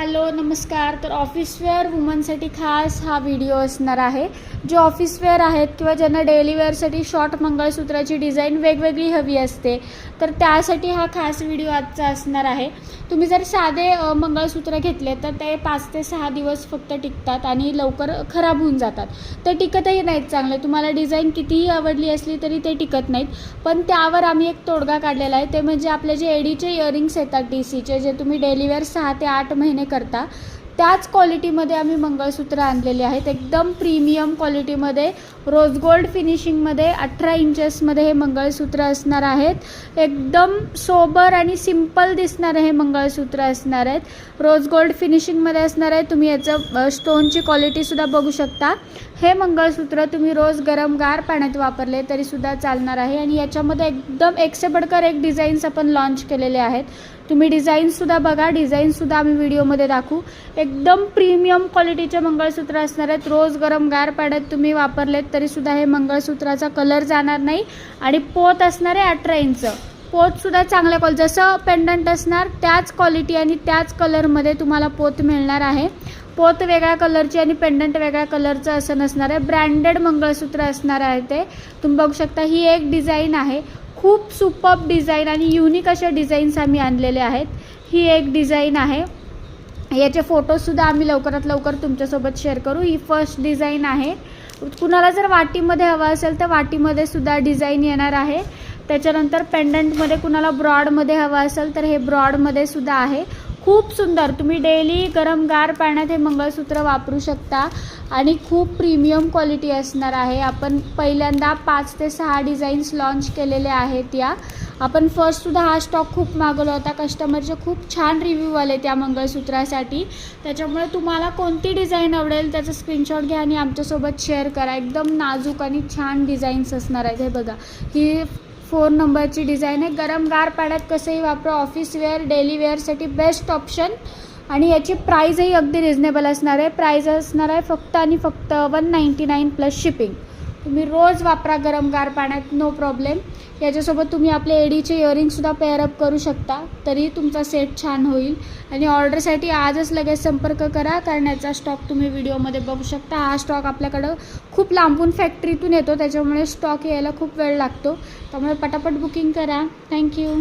Hello नमस्कार. तर officewear वुमनसाठी खास हा व्हिडिओ असणार आहे. जे ऑफिसवेअर आहेत किंवा ज्यांना डेली वेअरसाठी शॉर्ट मंगळसूत्राची डिझाईन वेगवेगळी हवी असते तर त्यासाठी हा खास व्हिडिओ आजचा असणार आहे. तुम्ही जर साधे मंगळसूत्र घेतले तर ते पाच ते सहा दिवस फक्त टिकतात आणि लवकर खराब होऊन जातात. ते टिकतही नाहीत चांगले. तुम्हाला डिझाईन कितीही आवडली असली तरी ते टिकत नाहीत. पण त्यावर आम्ही एक तोडगा काढलेला आहे. ते म्हणजे आपले जे एडीचे इयरिंग्स येतात डी सीचे जे तुम्ही डेली वेअर सहा ते आठ महिने करता. त्याच क्वालिटीमध्ये आम्ही मंगळसूत्र आणलेले आहेत. एकदम प्रीमियम क्वालिटीमध्ये रोज गोल्ड फिनिशिंगमध्ये अठरा इंचेसमध्ये हे मंगळसूत्र असणार आहेत. एकदम सोबर आणि सिंपल दिसणारे हे मंगळसूत्र असणार आहेत. रोज गोल्ड फिनिशिंगमध्ये असणार आहे. तुम्ही याचं स्टोनची क्वालिटीसुद्धा बघू शकता. हे मंगळसूत्र तुम्ही रोज गरम गार पाण्यात वापरले तरीसुद्धा चालणार आहे आणि याच्यामध्ये एकदम एकसे बडकर एक डिझाईन्स आपण लॉन्च केलेले आहेत. तुम्ही डिझाईन्ससुद्धा बघा. डिझाईनसुद्धा आम्ही व्हिडिओमध्ये दाखवू. एक एकदम प्रीमियम क्वालिटीचे मंगळसूत्र असणार आहेत. रोज गरम गार पाड्यात तुम्ही वापरलेत तरीसुद्धा हे मंगळसूत्राचा कलर जाणार नाही. आणि पोत असणार आहे अठरा इंच पोतसुद्धा चांगल्या क्वाल जसं पेंडंट असणार त्याच क्वालिटी आणि त्याच कलरमध्ये तुम्हाला पोत मिळणार आहे. पोत वेगळ्या कलरची आणि पेंडंट वेगळ्या कलरचं असं नसणार आहे. ब्रँडेड मंगळसूत्र असणार आहे ते. तुम्ही बघू शकता ही एक डिझाईन आहे. खूप सुपअप डिझाईन आणि युनिक अशा डिझाईन्स आम्ही आणलेले आहेत. ही एक डिझाईन आहे. याचे फोटोजसुद्धा आम्ही लवकरात लवकर तुमच्यासोबत शेअर करू. ही फर्स्ट डिझाईन आहे. कुणाला जर वाटीमध्ये हवं असेल तर वाटीमध्ये सुद्धा डिझाईन येणार आहे. त्याच्यानंतर पेंडंटमध्ये कुणाला ब्रॉडमध्ये हवं असेल तर हे ब्रॉडमध्ये सुद्धा आहे. खूप सुंदर. तुम्ही डेली गरम गार पाण्यात हे मंगळसूत्र वापरू शकता आणि खूप प्रीमियम क्वालिटी असणार आहे. आपण पहिल्यांदा पाच ते सहा डिझाईन्स लॉन्च केलेले आहेत या. आपण फर्स्टसुद्धा हा स्टॉक खूप मागवला होता. कस्टमरचे खूप छान रिव्ह्यू आले त्या मंगळसूत्रासाठी. त्याच्यामुळे तुम्हाला कोणती डिझाईन आवडेल त्याचा स्क्रीनशॉट घ्या आणि आमच्यासोबत शेअर करा. एकदम नाजूक आणि छान डिझाईन्स असणार आहेत. हे बघा. ही फोर नंबरची डिझाईन आहे. गरम गार पाण्यात कसंही वापरा. ऑफिस वेअर डेली वेअरसाठी बेस्ट ऑप्शन आणि याची प्राईजही अगदी रिझनेबल असणार आहे. प्राईज असणार आहे फक्त आणि फक्त one ninety nine plus shipping तुम्ही रोज वापरा गरम गार पाण्यात नो प्रॉब्लेम याच्यासोबत तुम्ही आपले एडीचे इयरिंगसुद्धा पेअरअप करू शकता. तरी तुमचा सेट छान होईल. आणि ऑर्डरसाठी आजच लगेच संपर्क करा कारण याचा स्टॉक तुम्ही व्हिडिओमध्ये बघू शकता. हा स्टॉक आपल्याकडं खूप लांबून फॅक्टरीतून येतो. त्याच्यामुळे स्टॉक यायला खूप वेळ लागतो. त्यामुळे पटापट बुकिंग करा. थँक्यू